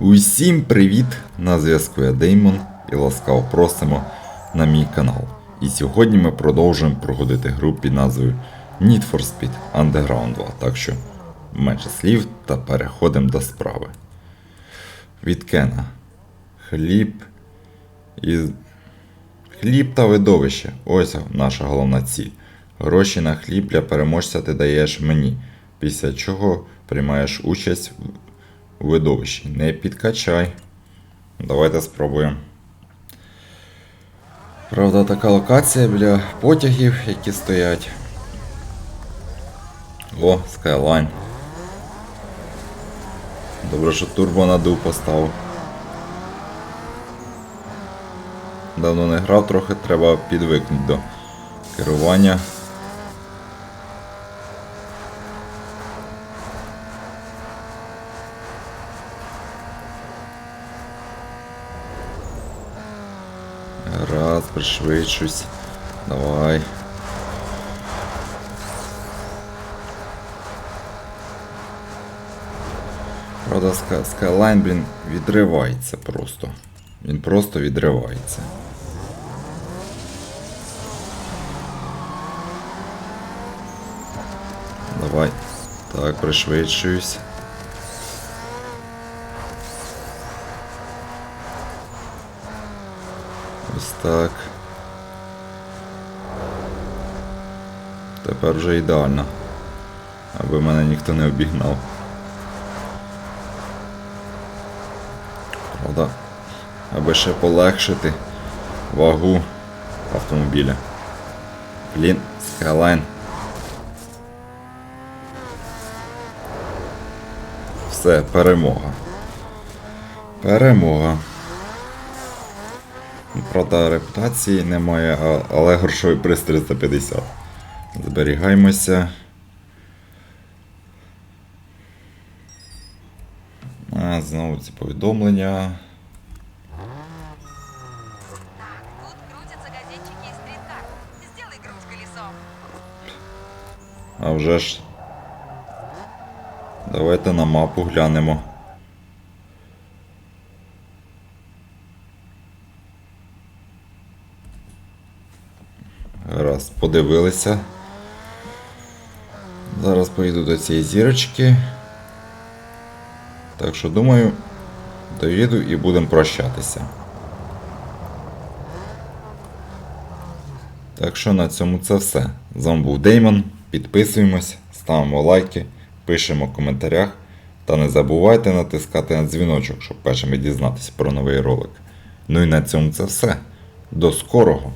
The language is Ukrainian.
Усім привіт! На зв'язку я Деймон і ласкаво просимо на мій канал. І сьогодні ми продовжуємо проходити гру під назвою Need for Speed Underground 2. Так що менше слів та переходимо до справи. Від Кена. Хліб і. Хліб та видовище. Ось наша головна ціль. Гроші на хліб для переможця ти даєш мені, після чого приймаєш участь видовищі. Не підкачай. Давайте спробуємо. Правда, така локація біля потягів, які стоять. О, Skyline. Добре, що турбо надув поставив. Давно не грав, трохи треба підвикнути до керування. Раз, пришвидшусь. Давай. Правда, Sky- Skyline, блін, відривається просто. Він просто відривається. Давай. Так, пришвидшуюсь. Ось так. Тепер вже ідеально. Аби мене ніхто не обігнав. Правда, аби ще полегшити вагу автомобіля. Блін, Skyline. Все, перемога. Перемога. Правда, репутації немає, але грошовий приз 350. Зберігаємося. А, знову ці повідомлення. А вже ж. Давайте на мапу глянемо. Раз, подивилися. Зараз поїду до цієї зірочки. Так що думаю, доїду і будемо прощатися. Так що на цьому це все. З вами був Деймон. Підписуємось, ставимо лайки, пишемо в коментарях. Та не забувайте натискати на дзвіночок, щоб першими дізнатися про новий ролик. Ну і на цьому це все. До скорого!